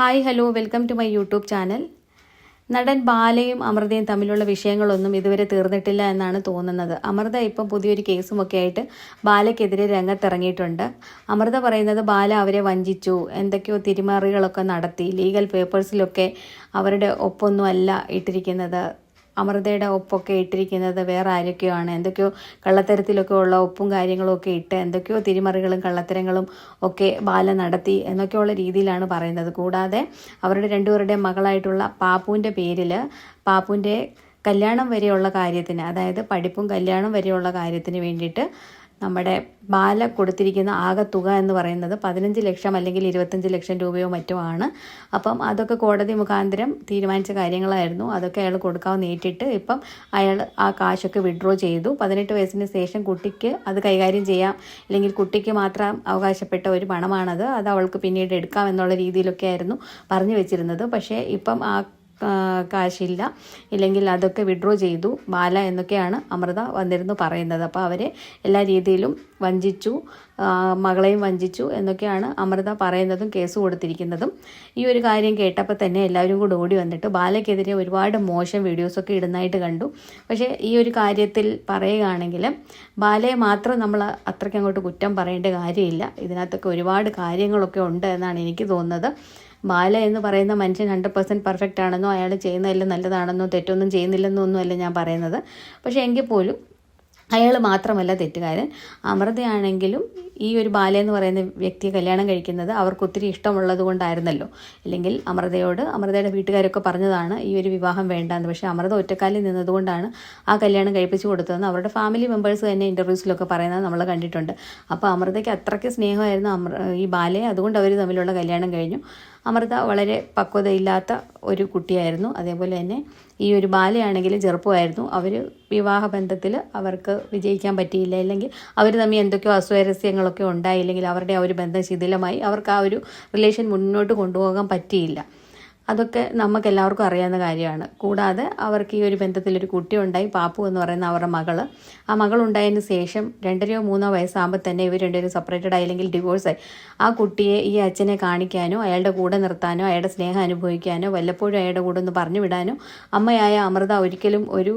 Hi hello welcome to my YouTube channel. നടൻ ബാലയും അമൃതയും തമ്മിലുള്ള വിഷയങ്ങളൊന്നും ഇതുവരെ തീർന്നിട്ടില്ല എന്നാണ് തോന്നുന്നത്. അമൃത ഇപ്പം പുതിയൊരു കേസുമൊക്കെ ആയിട്ട് ബാലയ്ക്കെതിരെ രംഗത്തിറങ്ങിയിട്ടുണ്ട്. അമൃത പറയുന്നത് ബാല അവരെ വഞ്ചിച്ചു. എന്തൊക്കെയോ തിരിമാറികളൊക്കെ നടത്തി. ലീഗൽ പേപ്പേഴ്സിലൊക്കെ അവരുടെ ഒപ്പൊന്നും അല്ല ഇട്ടിരിക്കുന്നത്. അമൃതയുടെ ഒപ്പൊക്കെ ഇട്ടിരിക്കുന്നത് വേറെ ആരൊക്കെയാണ് എന്തൊക്കെയോ കള്ളത്തരത്തിലൊക്കെ ഉള്ള ഉപ്പും കാര്യങ്ങളും ഒക്കെ ഇട്ട് എന്തൊക്കെയോ തിരിമറികളും കള്ളത്തരങ്ങളും ഒക്കെ ബാല നടത്തി എന്നൊക്കെയുള്ള രീതിയിലാണ് പറയുന്നത്. കൂടാതെ അവരുടെ രണ്ടുപേരുടെ മകളായിട്ടുള്ള പാപ്പുവിന്റെ പേരിൽ പാപ്പുവിന്റെ കല്യാണം വരെയുള്ള കാര്യത്തിന് അതായത് പഠിപ്പും കല്യാണം വരെയുള്ള കാര്യത്തിന് വേണ്ടിയിട്ട് നമ്മുടെ ബാല കൊടുത്തിരിക്കുന്ന ആകെ തുക എന്ന് പറയുന്നത് പതിനഞ്ച് ലക്ഷം അല്ലെങ്കിൽ ഇരുപത്തഞ്ച് ലക്ഷം രൂപയോ മറ്റോ ആണ്. അപ്പം അതൊക്കെ കോടതി മുഖാന്തരം തീരുമാനിച്ച കാര്യങ്ങളായിരുന്നു. അതൊക്കെ അയാൾ കൊടുക്കാൻ ഏറ്റിട്ട് ഇപ്പം അയാൾ ആ കാശൊക്കെ വിഡ്രോ ചെയ്തു. പതിനെട്ട് വയസ്സിന് ശേഷം കുട്ടിക്ക് അത് കൈകാര്യം ചെയ്യാം. അല്ലെങ്കിൽ കുട്ടിക്ക് മാത്രം അവകാശപ്പെട്ട ഒരു പണമാണത്. അത് അവൾക്ക് പിന്നീട് എടുക്കാം എന്നുള്ള രീതിയിലൊക്കെ ആയിരുന്നു പറഞ്ഞു വെച്ചിരുന്നത്. പക്ഷേ ഇപ്പം ആ ആ, കാശില്ല. ഇല്ലെങ്കിൽ അതൊക്കെ വിഡ്രോ ചെയ്തു. ബാല എന്നൊക്കെയാണ് അമൃത വന്നിരുന്നു പറയുന്നത്. അപ്പോൾ അവരെ എല്ലാ രീതിയിലും വഞ്ചിച്ചു. മകളെയും വഞ്ചിച്ചു എന്നൊക്കെയാണ് അമൃത പറയുന്നതും കേസ് കൊടുത്തിരിക്കുന്നതും. ഈ ഒരു കാര്യം കേട്ടപ്പോൾ തന്നെ എല്ലാവരും കൂടെ ഓടി വന്നിട്ട് ബാലയ്ക്കെതിരെ ഒരുപാട് മോശം വീഡിയോസൊക്കെ ഇടുന്നതായിട്ട് കണ്ടു. പക്ഷേ ഈ ഒരു കാര്യത്തിൽ പറയുകയാണെങ്കിൽ ബാലയെ മാത്രം നമ്മൾ അത്രയ്ക്ക് അങ്ങോട്ട് കുറ്റം പറയേണ്ട കാര്യമില്ല. ഇതിനകത്തൊക്കെ ഒരുപാട് കാര്യങ്ങളൊക്കെ ഉണ്ട് എന്നാണ് എനിക്ക് തോന്നുന്നത്. ബാല എന്ന് പറയുന്ന മനുഷ്യൻ ഹൺഡ്രഡ് പെർസെന്റ് പെർഫെക്റ്റ് ആണെന്നോ അയാൾ ചെയ്യുന്നതെല്ലാം നല്ലതാണെന്നോ തെറ്റൊന്നും ചെയ്യുന്നില്ലെന്നോ ഒന്നുമല്ല ഞാൻ പറയുന്നത്. പക്ഷേ എങ്കിൽ പോലും അയാൾ മാത്രമല്ല തെറ്റുകാരൻ. അമൃതയാണെങ്കിലും ഈ ഒരു ബാല എന്ന് പറയുന്ന വ്യക്തിയെ കല്യാണം കഴിക്കുന്നത് അവർക്ക് ഒത്തിരി ഇഷ്ടമുള്ളത് കൊണ്ടായിരുന്നല്ലോ. അല്ലെങ്കിൽ അമൃതയോട് അമൃതയുടെ വീട്ടുകാരൊക്കെ പറഞ്ഞതാണ് ഈ ഒരു വിവാഹം വേണ്ടാന്ന്. പക്ഷേ അമൃത ഒറ്റക്കാലിൽ നിന്നതുകൊണ്ടാണ് ആ കല്യാണം കഴിപ്പിച്ചു കൊടുത്തതെന്ന് അവരുടെ ഫാമിലി മെമ്പേഴ്സ് തന്നെ ഇന്റർവ്യൂസിലൊക്കെ പറയുന്നത് നമ്മൾ കണ്ടിട്ടുണ്ട്. അപ്പോൾ അമൃതയ്ക്ക് അത്രയ്ക്ക് സ്നേഹമായിരുന്നു അമൃ ഈ ബാലയെ. അതുകൊണ്ട് അവർ തമ്മിലുള്ള കല്യാണം കഴിഞ്ഞു. അമൃത വളരെ പക്വതയില്ലാത്ത ഒരു കുട്ടിയായിരുന്നു. അതേപോലെ തന്നെ ഈ ഒരു ബാലയാണെങ്കിൽ ചെറുപ്പമായിരുന്നു. അവർ വിവാഹ ബന്ധത്തിൽ അവർക്ക് വിജയിക്കാൻ പറ്റിയില്ല. അല്ലെങ്കിൽ അവർ തമ്മിൽ എന്തൊക്കെയോ അസ്വാരസ്യങ്ങളൊക്കെ ഉണ്ടായില്ലെങ്കിൽ അവരുടെ ആ ഒരു ബന്ധം ശിഥിലമായി. അവർക്ക് ആ ഒരു റിലേഷൻ മുന്നോട്ട് കൊണ്ടുപോകാൻ പറ്റിയില്ല. അതൊക്കെ നമുക്ക് എല്ലാവർക്കും അറിയാവുന്ന കാര്യമാണ്. കൂടാതെ അവർക്ക് ഈ ഒരു ബന്ധത്തിലൊരു കുട്ടി ഉണ്ടായി പാപ്പു എന്ന് പറയുന്ന അവരുടെ മകൾ ആ മകൾ ഉണ്ടായതിന് ശേഷം രണ്ടരയോ മൂന്നോ വയസ്സാകുമ്പോൾ തന്നെ ഇവർ രണ്ടുപേരും സെപ്പറേറ്റഡ് ആയി അല്ലെങ്കിൽ ഡിവോഴ്സായി ആ കുട്ടിയെ ഈ അച്ഛനെ കാണിക്കാനോ അയാളുടെ കൂടെ നിർത്താനോ അയാളുടെ സ്നേഹം അനുഭവിക്കാനോ വല്ലപ്പോഴും അയാളുടെ കൂടെ ഒന്ന് പറഞ്ഞു വിടാനോ അമ്മയായ അമൃത ഒരിക്കലും ഒരു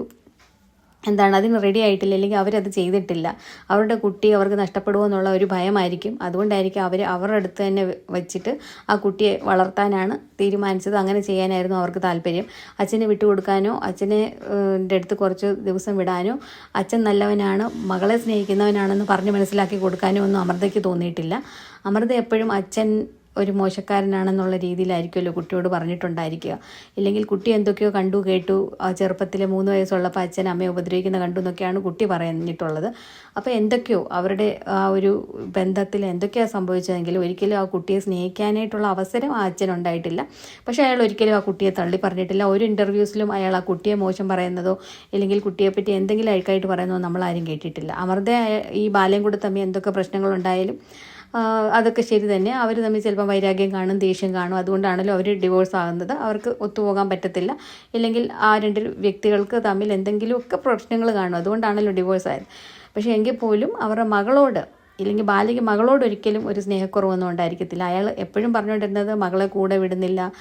എന്താണ് അതിന് റെഡി ആയിട്ടില്ല അല്ലെങ്കിൽ അവരത് ചെയ്തിട്ടില്ല. അവരുടെ കുട്ടി അവർക്ക് നഷ്ടപ്പെടുമോ എന്നുള്ള ഒരു ഭയമായിരിക്കും. അതുകൊണ്ടായിരിക്കും അവർ അവരുടെ അടുത്ത് തന്നെ വെച്ചിട്ട് ആ കുട്ടിയെ വളർത്താനാണ് തീരുമാനിച്ചത്. അങ്ങനെ ചെയ്യാനായിരുന്നു അവർക്ക് താല്പര്യം. അച്ഛനെ വിട്ടുകൊടുക്കാനോ അച്ഛനെ അടുത്ത് കുറച്ച് ദിവസം വിടാനോ അച്ഛൻ നല്ലവനാണ് മകളെ സ്നേഹിക്കുന്നവനാണെന്ന് പറഞ്ഞ് മനസ്സിലാക്കി കൊടുക്കാനോ ഒന്നും അമൃതയ്ക്ക് തോന്നിയിട്ടില്ല. അമൃത എപ്പോഴും അച്ഛൻ ഒരു മോശക്കാരനാണെന്നുള്ള രീതിയിലായിരിക്കുമല്ലോ കുട്ടിയോട് പറഞ്ഞിട്ടുണ്ടായിരിക്കുക. ഇല്ലെങ്കിൽ കുട്ടി എന്തൊക്കെയോ കണ്ടു കേട്ടു. ചെറുപ്പത്തിലെ മൂന്ന് വയസ്സുള്ളപ്പോൾ അച്ഛൻ അമ്മയെ ഉപദ്രവിക്കുന്ന കണ്ടു എന്നൊക്കെയാണ് കുട്ടി പറഞ്ഞിട്ടുള്ളത്. അപ്പോൾ എന്തൊക്കെയോ അവരുടെ ആ ഒരു ബന്ധത്തിൽ എന്തൊക്കെയാണ് സംഭവിച്ചതെങ്കിലും ഒരിക്കലും ആ കുട്ടിയെ സ്നേഹിക്കാനായിട്ടുള്ള അവസരം ആ അച്ഛൻ ഉണ്ടായിട്ടില്ല. പക്ഷേ അയാൾ ഒരിക്കലും ആ കുട്ടിയെ തള്ളി പറഞ്ഞിട്ടില്ല. ഒരു ഇന്റർവ്യൂസിലും അയാൾ ആ കുട്ടിയെ മോശം പറയുന്നതോ ഇല്ലെങ്കിൽ കുട്ടിയെപ്പറ്റി എന്തെങ്കിലും അഴുക്കായിട്ട് പറയുന്നതോ ആരും കേട്ടിട്ടില്ല. അമൃത ഈ ബാലയം കൂടെ തമ്മിൽ എന്തൊക്കെ പ്രശ്നങ്ങളുണ്ടായാലും അതൊക്കെ ശരി തന്നെ. അവർ തമ്മിൽ ചിലപ്പം വൈരാഗ്യം കാണും ദേഷ്യം കാണും. അതുകൊണ്ടാണല്ലോ അവർ ഡിവോഴ്സ് ആകുന്നത്. അവർക്ക് ഒത്തുപോകാൻ പറ്റത്തില്ല. ഇല്ലെങ്കിൽ ആ രണ്ട് വ്യക്തികൾക്ക് തമ്മിൽ എന്തെങ്കിലുമൊക്കെ പ്രശ്നങ്ങൾ കാണും. അതുകൊണ്ടാണല്ലോ ഡിവോഴ്സ് ആയത്. പക്ഷേ എങ്കിൽ പോലും അവരുടെ മകളോട് ഇല്ലെങ്കിൽ ബാലയ്ക്ക് മകളോട് ഒരിക്കലും ഒരു സ്നേഹക്കുറവൊന്നും ഉണ്ടായിരിക്കത്തില്ല. അയാൾ എപ്പോഴും പറഞ്ഞുകൊണ്ടിരുന്നത് മകളെ കൂടെ വിടുന്നില്ല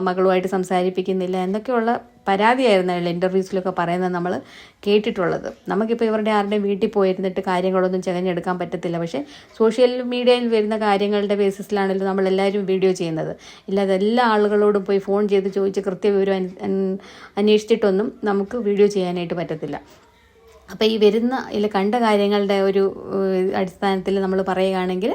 മകളുമായിട്ട് സംസാരിപ്പിക്കുന്നില്ല എന്നൊക്കെയുള്ള പരാതിയായിരുന്നു അയാൾ ഇന്റർവ്യൂസിലൊക്കെ പറയുന്നത് നമ്മൾ കേട്ടിട്ടുള്ളത്. നമുക്കിപ്പോൾ ഇവരുടെ ആരുടെയും വീട്ടിൽ പോയിരുന്നിട്ട് കാര്യങ്ങളൊന്നും ചെകഞ്ഞെടുക്കാൻ പറ്റത്തില്ല. പക്ഷേ സോഷ്യൽ മീഡിയയിൽ വരുന്ന കാര്യങ്ങളുടെ ബേസിസിലാണല്ലോ നമ്മളെല്ലാവരും വീഡിയോ ചെയ്യുന്നത്. ഇല്ലാതെ എല്ലാ ആളുകളോടും പോയി ഫോൺ ചെയ്ത് ചോദിച്ച് കൃത്യവിവരം അന്- അന്- അന്വേഷിച്ചിട്ടൊന്നും നമുക്ക് വീഡിയോ ചെയ്യാനായിട്ട് പറ്റത്തില്ല. അപ്പോൾ ഈ വരുന്ന ഇല്ല കണ്ട കാര്യങ്ങളുടെ ഒരു അടിസ്ഥാനത്തിൽ നമ്മൾ പറയുകയാണെങ്കിൽ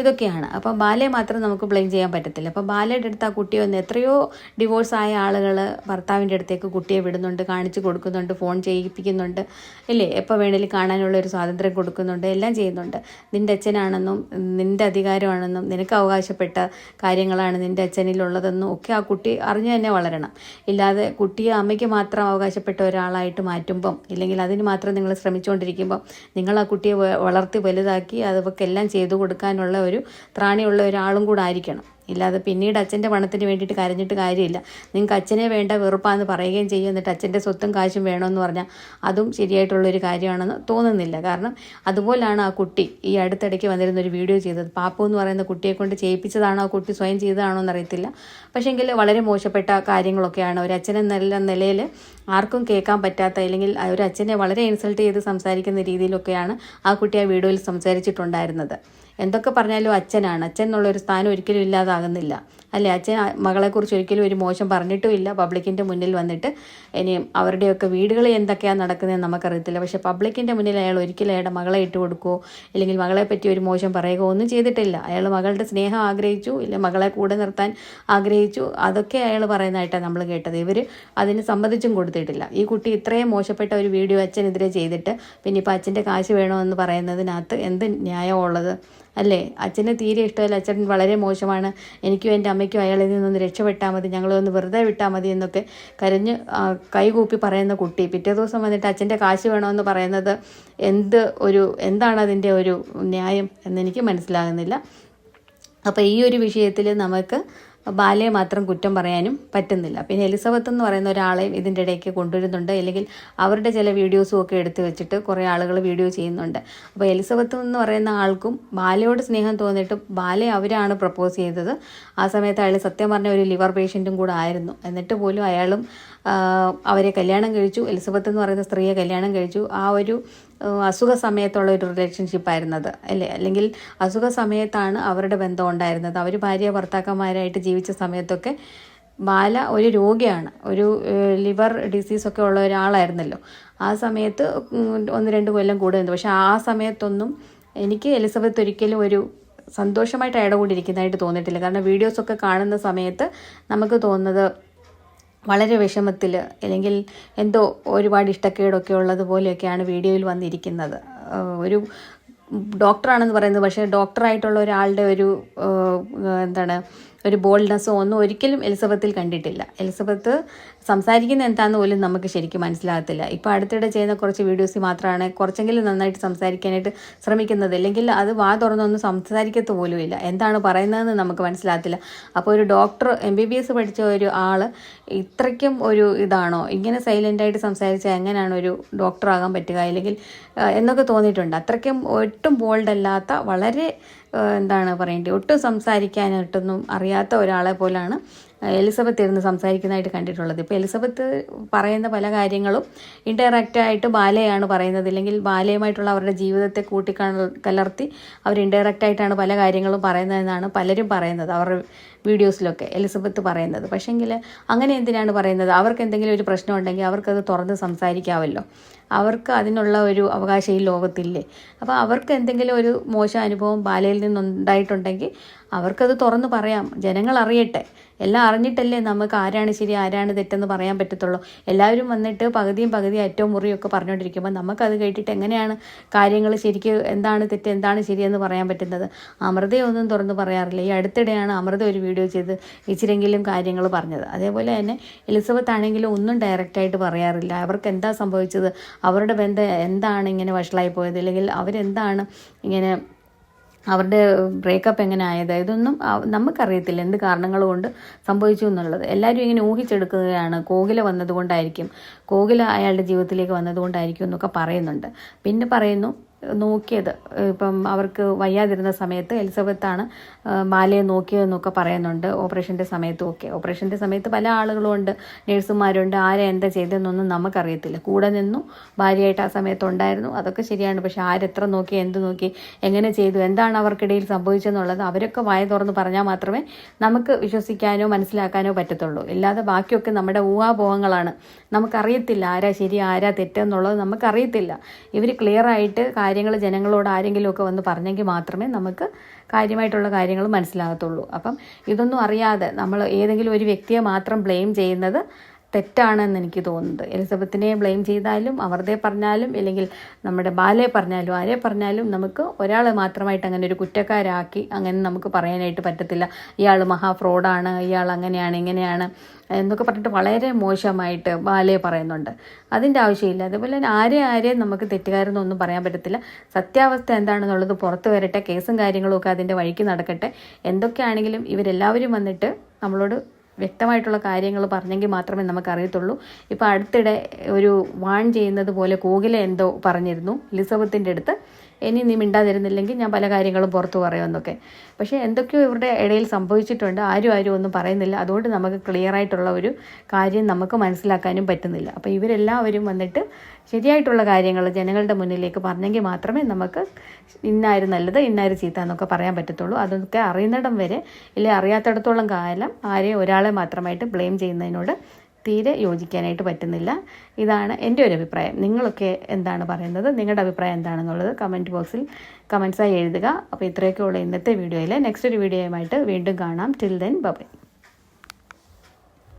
ഇതൊക്കെയാണ്. അപ്പം ബാലയെ മാത്രം നമുക്ക് ബ്ലെയിം ചെയ്യാൻ പറ്റത്തില്ല. അപ്പം ബാലയുടെ അടുത്ത് ആ കുട്ടിയെ വന്ന് എത്രയോ ഡിവോഴ്സ് ആയ ആളുകൾ ഭർത്താവിന്റെ അടുത്തേക്ക് കുട്ടിയെ വിടുന്നുണ്ട് കാണിച്ചു കൊടുക്കുന്നുണ്ട് ഫോൺ ചെയ്യിപ്പിക്കുന്നുണ്ട്. ഇല്ലേ? എപ്പോൾ വേണേലും കാണാനുള്ള ഒരു സ്വാതന്ത്ര്യം കൊടുക്കുന്നുണ്ട് എല്ലാം ചെയ്യുന്നുണ്ട്. നിന്റെ അച്ഛനാണെന്നും നിന്റെ അധികാരമാണെന്നും നിനക്ക് അവകാശപ്പെട്ട കാര്യങ്ങളാണ് നിന്റെ അച്ഛനിലുള്ളതെന്നും ഒക്കെ ആ കുട്ടി അറിഞ്ഞു തന്നെ വളരണം. ഇല്ലാതെ കുട്ടിയെ അമ്മയ്ക്ക് മാത്രം അവകാശപ്പെട്ട ഒരാളായിട്ട് മാറ്റുമ്പം ഇല്ലെങ്കിൽ അതിന് മാത്രം നിങ്ങൾ ശ്രമിച്ചുകൊണ്ടിരിക്കുമ്പം നിങ്ങൾ ആ കുട്ടിയെ വളർത്തി വലുതാക്കി അതൊക്കെ എല്ലാം ചെയ്തു കൊടുക്കാനുള്ള ഒരു ത്രാണിയുള്ള ഒരാളും കൂടെ ആയിരിക്കണം. ഇല്ലാതെ പിന്നീട് അച്ഛന്റെ പണത്തിന് വേണ്ടിയിട്ട് കരഞ്ഞിട്ട് കാര്യമില്ല. നിങ്ങൾക്ക് അച്ഛനെ വേണ്ട വെറുപ്പാന്ന് പറയുകയും ചെയ്യും. എന്നിട്ട് അച്ഛന്റെ സ്വത്തും കാശും വേണമെന്ന് പറഞ്ഞാൽ അതും ശരിയായിട്ടുള്ളൊരു കാര്യമാണെന്ന് തോന്നുന്നില്ല. കാരണം അതുപോലാണ് ആ കുട്ടി ഈ അടുത്തിടയ്ക്ക് വന്നിരുന്ന ഒരു വീഡിയോ ചെയ്തത്. പാപ്പു എന്ന് പറയുന്ന കുട്ടിയെ കൊണ്ട് ചെയ്യിപ്പിച്ചതാണോ? ആ കുട്ടി സ്വയം ചെയ്തതാണോ എന്നറിയത്തില്ല. പക്ഷേങ്കിൽ വളരെ മോശപ്പെട്ട കാര്യങ്ങളൊക്കെയാണ്. ഒരു അച്ഛൻ നല്ല നിലയിൽ ആർക്കും കേൾക്കാൻ പറ്റാത്ത അല്ലെങ്കിൽ ഒരു അച്ഛനെ വളരെ ഇൻസൾട്ട് ചെയ്ത് സംസാരിക്കുന്ന രീതിയിലൊക്കെയാണ് ആ കുട്ടി ആ വീഡിയോയിൽ സംസാരിച്ചിട്ടുണ്ടായിരുന്നത്. എന്തൊക്കെ പറഞ്ഞാലും അച്ഛനാണ്. അച്ഛൻ എന്നുള്ളൊരു സ്ഥാനം ഒരിക്കലും ഇല്ലാതാകുന്നില്ല അല്ലേ? അച്ഛൻ മകളെക്കുറിച്ച് ഒരിക്കലും ഒരു മോശം പറഞ്ഞിട്ടുമില്ല. പബ്ലിക്കിന്റെ മുന്നിൽ വന്നിട്ട് ഇനിയും അവരുടെയൊക്കെ വീടുകളിൽ എന്തൊക്കെയാണ് നടക്കുന്നതെന്ന് നമുക്കറിയത്തില്ല. പക്ഷേ പബ്ലിക്കിന്റെ മുന്നിൽ അയാൾ ഒരിക്കലും അയാളുടെ മകളെ ഇട്ട് കൊടുക്കുകയോ അല്ലെങ്കിൽ മകളെ പറ്റി ഒരു മോശം പറയുകയോ ഒന്നും ചെയ്തിട്ടില്ല. അയാൾ മകളുടെ സ്നേഹം ആഗ്രഹിച്ചു ഇല്ല മകളെ കൂടെ നിർത്താൻ ആഗ്രഹിച്ചു. അതൊക്കെ അയാൾ പറയുന്നതായിട്ടാണ് നമ്മൾ കേട്ടത്. ഇവർ അതിന് സമ്മതിച്ചും കൊടുത്തിട്ടില്ല. ഈ കുട്ടി ഇത്രയും മോശപ്പെട്ട ഒരു വീഡിയോ അച്ഛനെതിരെ ചെയ്തിട്ട് പിന്നെ ഇപ്പോൾ അച്ഛന്റെ കാശ് വേണമെന്ന് പറയുന്നതിനകത്ത് എന്ത് ന്യായമുള്ളത്? അല്ലേ? അച്ഛന് തീരെ ഇഷ്ടമല്ല. അച്ഛൻ വളരെ മോശമാണ്. എനിക്കും എന്റെ അമ്മയ്ക്കും അയാളിൽ നിന്നൊന്ന് രക്ഷപ്പെട്ടാൽ മതി. ഞങ്ങളൊന്ന് വെറുതെ വിട്ടാൽ മതി എന്നൊക്കെ കരഞ്ഞ് കൈകൂപ്പി പറയുന്ന കുട്ടി. പിറ്റേ ദിവസം വന്നിട്ട് അച്ഛന്റെ കാശ് വേണമെന്ന് പറയുന്നത് എന്ത് ഒരു എന്താണ് അതിന്റെ ഒരു ന്യായം എന്നെനിക്ക് മനസ്സിലാകുന്നില്ല. അപ്പോൾ ഈ ഒരു വിഷയത്തിൽ നമുക്ക് ബാലയെ മാത്രം കുറ്റം പറയാനും പറ്റുന്നില്ല. പിന്നെ എലിസബത്ത് എന്ന് പറയുന്ന ഒരാളെയും ഇതിന്റെ ഇടയ്ക്ക് കൊണ്ടുവരുന്നുണ്ട്. അല്ലെങ്കിൽ അവരുടെ ചില വീഡിയോസും ഒക്കെ എടുത്തു വെച്ചിട്ട് കുറേ ആളുകൾ വീഡിയോ ചെയ്യുന്നുണ്ട്. അപ്പോൾ എലിസബത്ത് എന്ന് പറയുന്ന ആൾക്കും ബാലയോട് സ്നേഹം തോന്നിയിട്ട് ബാലയെ അവരാണ് പ്രപ്പോസ് ചെയ്തത്. ആ സമയത്ത് അയാൾ സത്യം പറഞ്ഞ ഒരു ലിവർ പേഷ്യന്റും കൂടെ ആയിരുന്നു. എന്നിട്ട് പോലും അയാളും അവരെ കല്യാണം കഴിച്ചു. എലിസബത്ത് എന്ന് പറയുന്ന സ്ത്രീയെ കല്യാണം കഴിച്ചു. ആ ഒരു അസുഖ സമയത്തുള്ള ഒരു റിലേഷൻഷിപ്പായിരുന്നത് അല്ലേ? അല്ലെങ്കിൽ അസുഖ സമയത്താണ് അവരുടെ ബന്ധം ഉണ്ടായിരുന്നത്. അവർ ഭാര്യ ഭർത്താക്കന്മാരായിട്ട് ജീവിച്ച സമയത്തൊക്കെ ബാല ഒരു രോഗിയാണ്. ഒരു ലിവർ ഡിസീസൊക്കെ ഉള്ള ഒരാളായിരുന്നല്ലോ. ആ സമയത്ത് ഒന്ന് രണ്ട് കൊല്ലം കൂടുതൽ പക്ഷെ ആ സമയത്തൊന്നും എനിക്ക് എലിസബത്ത് ഒരിക്കലും ഒരു സന്തോഷമായിട്ട് ഇടകൂടിയിരിക്കുന്നതായിട്ട് തോന്നിയിട്ടില്ല. കാരണം വീഡിയോസൊക്കെ കാണുന്ന സമയത്ത് നമുക്ക് തോന്നുന്നത് വളരെ വിഷമത്തിൽ അല്ലെങ്കിൽ എന്തോ ഒരുപാട് ഇഷ്ടക്കേടൊക്കെ ഉള്ളതുപോലെയൊക്കെയാണ് വീഡിയോയിൽ വന്നിരിക്കുന്നത്. ഒരു ഡോക്ടറാണെന്ന് പറയുന്നത്. പക്ഷേ ഡോക്ടറായിട്ടുള്ള ഒരാളുടെ ഒരു എന്താണ് ഒരു ബോൾഡ്നെസ്സോ ഒന്നും ഒരിക്കലും എലിസബത്തിൽ കണ്ടിട്ടില്ല. എലിസബത്ത് സംസാരിക്കുന്ന എന്താണെന്ന് പോലും നമുക്ക് ശരിക്കും മനസ്സിലാകത്തില്ല. ഇപ്പോൾ അടുത്തിടെ ചെയ്യുന്ന കുറച്ച് വീഡിയോസ് മാത്രമാണ് കുറച്ചെങ്കിലും നന്നായിട്ട് സംസാരിക്കാനായിട്ട് ശ്രമിക്കുന്നത്. അല്ലെങ്കിൽ അത് വാ തുറന്നൊന്നും സംസാരിക്കത്ത് പോലുമില്ല എന്താണ് പറയുന്നതെന്ന് നമുക്ക് മനസ്സിലാകത്തില്ല. അപ്പോൾ ഒരു doctor M B B S പഠിച്ച ഒരു ആൾ ഇത്രയ്ക്കും ഒരു ഇതാണോ? ഇങ്ങനെ സൈലന്റായിട്ട് സംസാരിച്ചാൽ എങ്ങനെയാണ് ഒരു ഡോക്ടറാകാൻ പറ്റുക? അല്ലെങ്കിൽ എന്നൊക്കെ തോന്നിയിട്ടുണ്ട്. അത്രയ്ക്കും ഒട്ടും ബോൾഡ് അല്ലാത്ത വളരെ എന്താണ് പറയേണ്ടത്? ഒട്ടും സംസാരിക്കാനായിട്ടൊന്നും അറിയാത്ത ഒരാളെ പോലാണ് എലിസബത്ത് ഇരുന്ന് സംസാരിക്കുന്നതായിട്ട് കണ്ടിട്ടുള്ളത്. ഇപ്പോൾ എലിസബത്ത് പറയുന്ന പല കാര്യങ്ങളും ഇൻഡയറക്റ്റായിട്ട് ബാലയാണ് പറയുന്നത്. ഇല്ലെങ്കിൽ ബാലയുമായിട്ടുള്ള അവരുടെ ജീവിതത്തെ കൂട്ടിക്കലർത്തി അവർ ഇൻഡയറക്റ്റായിട്ടാണ് പല കാര്യങ്ങളും പറയുന്നതെന്നാണ് പലരും പറയുന്നത്. അവരുടെ വീഡിയോസിലൊക്കെ എലിസബത്ത് പറയുന്നത്. പക്ഷേങ്കിൽ അങ്ങനെ എന്തിനാണ് പറയുന്നത്? അവർക്ക് എന്തെങ്കിലും ഒരു പ്രശ്നം ഉണ്ടെങ്കിൽ അവർക്കത് തുറന്ന് സംസാരിക്കാമല്ലോ അവർക്ക് അതിനുള്ള ഒരു അവകാശം ഈ ലോകത്തില്ലേ? അപ്പോൾ അവർക്ക് എന്തെങ്കിലും ഒരു മോശം അനുഭവം ബാലയിൽ നിന്നുണ്ടായിട്ടുണ്ടെങ്കിൽ അവർക്കത് തുറന്ന് പറയാം. ജനങ്ങൾ അറിയട്ടെ. എല്ലാം അറിഞ്ഞിട്ടല്ലേ നമുക്ക് ആരാണ് ശരി ആരാണ് തെറ്റെന്ന് പറയാൻ പറ്റത്തുള്ളൂ. എല്ലാവരും വന്നിട്ട് പകുതിയും പകുതിയും ഏറ്റവും മുറിയൊക്കെ പറഞ്ഞുകൊണ്ടിരിക്കുമ്പോൾ നമുക്കത് കേട്ടിട്ട് എങ്ങനെയാണ് കാര്യങ്ങൾ ശരിക്ക് എന്താണ് തെറ്റ് എന്താണ് ശരിയെന്ന് പറയാൻ പറ്റുന്നത്? അമൃതയൊന്നും തുറന്ന് പറയാറില്ല. ഈ അടുത്തിടെയാണ് അമൃത ഒരു വീഡിയോ ചെയ്ത് ഇച്ചിരെങ്കിലും കാര്യങ്ങൾ പറഞ്ഞത്. അതേപോലെ തന്നെ എലിസബത്ത് ആണെങ്കിലും ഒന്നും ഡയറക്റ്റായിട്ട് പറയാറില്ല. അവർക്ക് എന്താ സംഭവിച്ചത്? അവരുടെ ബന്ധം എന്താണ് ഇങ്ങനെ വഷളായി പോയത്? അല്ലെങ്കിൽ അവരെന്താണ് ഇങ്ങനെ അവരുടെ ബ്രേക്കപ്പ് എങ്ങനെ ആയത്? ഇതൊന്നും നമുക്കറിയത്തില്ല. എന്ത് കാരണങ്ങൾ കൊണ്ട് സംഭവിച്ചു എന്നുള്ളത്. എല്ലാവരും ഇങ്ങനെ ഊഹിച്ചെടുക്കുകയാണ്. കോകില വന്നതുകൊണ്ടായിരിക്കും. കോകില അയാളുടെ ജീവിതത്തിലേക്ക് വന്നതുകൊണ്ടായിരിക്കും എന്നൊക്കെ പറയുന്നുണ്ട്. പിന്നെ പറയുന്നു നോക്കിയത്. ഇപ്പം അവർക്ക് വയ്യാതിരുന്ന സമയത്ത് എലിസബത്താണ് ബാലയെ നോക്കിയതെന്നൊക്കെ പറയുന്നുണ്ട്. ഓപ്പറേഷന്റെ സമയത്തും ഒക്കെ. ഓപ്പറേഷന്റെ സമയത്ത് പല ആളുകളും ഉണ്ട് നേഴ്സുമാരുണ്ട്. ആരെ എന്താ ചെയ്തതെന്നൊന്നും നമുക്കറിയത്തില്ല. കൂടെ നിന്നു ഭാര്യയായിട്ട് ആ സമയത്ത് ഉണ്ടായിരുന്നു അതൊക്കെ ശരിയാണ്. പക്ഷെ ആരെത്ര നോക്കി എന്ത് നോക്കി എങ്ങനെ ചെയ്തു എന്താണ് അവർക്കിടയിൽ സംഭവിച്ചെന്നുള്ളത് അവരൊക്കെ വായ തുറന്ന് പറഞ്ഞാൽ മാത്രമേ നമുക്ക് വിശ്വസിക്കാനോ മനസ്സിലാക്കാനോ പറ്റത്തുള്ളൂ. ഇല്ലാതെ ബാക്കിയൊക്കെ നമ്മുടെ ഊഹാപോഹങ്ങളാണ്. നമുക്കറിയത്തില്ല ആരാ ശരി ആരാ തെറ്റെന്നുള്ളത് നമുക്കറിയത്തില്ല. ഇവർ ക്ലിയർ ആയിട്ട് കാര്യങ്ങൾ ജനങ്ങളോട് ആരെങ്കിലുമൊക്കെ വന്ന് പറഞ്ഞെങ്കിൽ മാത്രമേ നമുക്ക് കാര്യമായിട്ടുള്ള കാര്യങ്ങൾ മനസ്സിലാകത്തുള്ളൂ. അപ്പം ഇതൊന്നും അറിയാതെ നമ്മൾ ഏതെങ്കിലും ഒരു വ്യക്തിയെ മാത്രം ബ്ലെയിം ചെയ്യുന്നത് തെറ്റാണെന്ന് എനിക്ക് തോന്നുന്നത്. എലിസബത്തിനെ ബ്ലെയിം ചെയ്താലും അവരുടെ പറഞ്ഞാലും അല്ലെങ്കിൽ നമ്മുടെ ബാലയെ പറഞ്ഞാലും ആരെ പറഞ്ഞാലും നമുക്ക് ഒരാളെ മാത്രമായിട്ട് അങ്ങനെ ഒരു കുറ്റക്കാരാക്കി അങ്ങനെ നമുക്ക് പറയാനായിട്ട് പറ്റത്തില്ല. ഇയാൾ മഹാ ഫ്രോഡാണ് ഇയാൾ അങ്ങനെയാണ് ഇങ്ങനെയാണ് എന്നൊക്കെ പറഞ്ഞിട്ട് വളരെ മോശമായിട്ട് ബാലയെ പറയുന്നുണ്ട്. അതിന്റെ ആവശ്യമില്ല. അതുപോലെ തന്നെ ആരെ ആരെയും നമുക്ക് തെറ്റുകാരെന്നൊന്നും പറയാൻ പറ്റത്തില്ല. സത്യാവസ്ഥ എന്താണെന്നുള്ളത് പുറത്തു വരട്ടെ കേസും കാര്യങ്ങളും ഒക്കെ അതിന്റെ വഴിക്ക് നടക്കട്ടെ. എന്തൊക്കെയാണെങ്കിലും ഇവരെല്ലാവരും വന്നിട്ട് നമ്മളോട് വ്യക്തമായിട്ടുള്ള കാര്യങ്ങൾ പറഞ്ഞെങ്കിൽ മാത്രമേ നമുക്കറിയത്തുള്ളൂ. ഇപ്പോൾ അടുത്തിടെ ഒരു വാൺ ചെയ്യുന്നത് പോലെ കോകില എന്തോ പറഞ്ഞിരുന്നു എലിസബത്തിന്റെ അടുത്ത്. ഇനി നീ മിണ്ടാതിരുന്നില്ലെങ്കിൽ ഞാൻ പല കാര്യങ്ങളും പുറത്തു പറയുമെന്നൊക്കെ. പക്ഷേ എന്തൊക്കെയോ ഇവരുടെ ഇടയിൽ സംഭവിച്ചിട്ടുണ്ട്. ആരും ആരും ഒന്നും പറയുന്നില്ല. അതുകൊണ്ട് നമുക്ക് ക്ലിയർ ആയിട്ടുള്ള ഒരു കാര്യം നമുക്ക് മനസ്സിലാക്കാനും പറ്റുന്നില്ല. അപ്പോൾ ഇവരെല്ലാവരും വന്നിട്ട് ശരിയായിട്ടുള്ള കാര്യങ്ങൾ ജനങ്ങളുടെ മുന്നിലേക്ക് പറഞ്ഞെങ്കിൽ മാത്രമേ നമുക്ക് ഇന്നാരും നല്ലത് ഇന്നാരും ചീത്ത എന്നൊക്കെ പറയാൻ പറ്റത്തുള്ളൂ. അതൊക്കെ അറിയുന്നിടം വരെ ഇല്ലെ അറിയാത്തിടത്തോളം കാലം ആരെയും ഒരാളെ മാത്രമായിട്ട് ബ്ലെയിം ചെയ്യുന്നതിനോട് തീരെ യോജിക്കാനായിട്ട് പറ്റുന്നില്ല. ഇതാണ് എന്റെ ഒരു അഭിപ്രായം. നിങ്ങളൊക്കെ എന്താണ് പറയുന്നത്? നിങ്ങളുടെ അഭിപ്രായം എന്താണെന്നുള്ളത് കമന്റ് ബോക്സിൽ കമൻസായി എഴുതുക. അപ്പോൾ ഇത്രയൊക്കെ ഉള്ള ഇന്നത്തെ വീഡിയോയിൽ നെക്സ്റ്റ് ഒരു വീഡിയോയുമായിട്ട് വീണ്ടും കാണാം. Till then bye